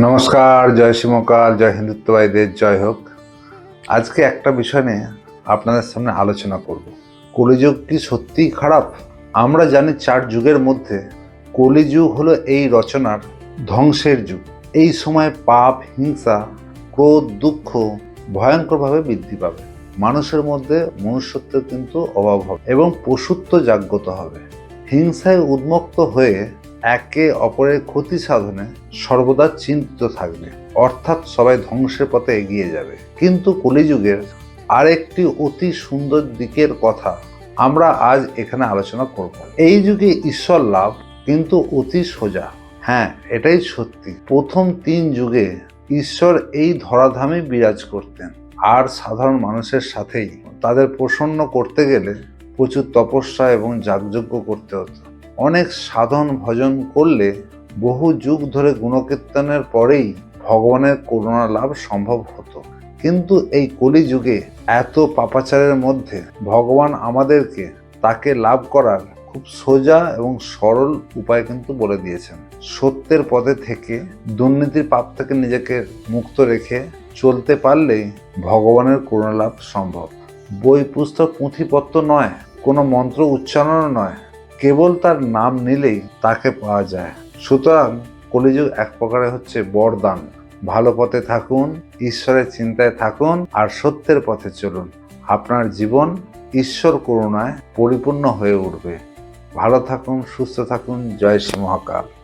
নমস্কার, জয় শ্রীমকাল, জয় হিন্দুত্ববাদীদের, জয় হোক। আজকে একটা বিষয় নিয়ে আপনাদের সামনে আলোচনা করব। কলিযুগ কি সত্যিই খারাপ? আমরা জানি চার যুগের মধ্যে কলিযুগ হলো এই রচনার ধ্বংসের যুগ। এই সময় পাপ, হিংসা, ক্রোধ, দুঃখ ভয়ঙ্করভাবে বৃদ্ধি পাবে। মানুষের মধ্যে মনুষ্যত্ব কিন্তু অভাব হবে এবং পশুত্ব জাগ্রত হবে। হিংসায় উন্মুক্ত হয়ে একে অপরের ক্ষতি সাধনে সর্বদা চিন্তিত থাকবে। অর্থাৎ সবাই ধ্বংসের পথে এগিয়ে যাবে। কিন্তু কলিযুগের আরেকটি অতি সুন্দর দিকের কথা আমরা আজ এখানে আলোচনা করব। এই যুগে ঈশ্বর লাভ কিন্তু অতি সোজা। হ্যাঁ এটাই সত্যি। প্রথম তিন যুগে ঈশ্বর এই ধরাধামে বিরাজ করতেন। আর সাধারণ মানুষের সাথেই। তাদের প্রসন্ন করতে গেলে প্রচুর তপস্যা এবং যাগযজ্ঞ করতে হতো। অনেক সাধন ভজন করলে বহু যুগ ধরে গুণকীর্তনের পরেই ভগবানের করুণা লাভ সম্ভব হতো। কিন্তু এই কলিযুগে এত পাপাচারের মধ্যে ভগবান আমাদেরকে তাকে লাভ করার খুব সোজা এবং সরল উপায় কিন্তু বলে দিয়েছেন। সত্যের পথে থেকে দুর্নীতির পাপ থেকে নিজেকে মুক্ত রেখে চলতে পারলেই ভগবানের করুণা লাভ সম্ভব। বই পুস্তক পুঁথিপত্র নয়, কোনো মন্ত্র উচ্চারণও নয় কেবল তার নাম নিলেই তাকে পাওয়া যায়। সুতরাং কলিযুগ এক প্রকারে হচ্ছে বরদান। ভালো পথে থাকুন, ঈশ্বরের চিন্তায় থাকুন, আর সত্যের পথে চলুন। আপনার জীবন ঈশ্বর করুণায় পরিপূর্ণ হয়ে উঠবে। ভালো থাকুন, সুস্থ থাকুন। জয় শ্রী মহাকাল।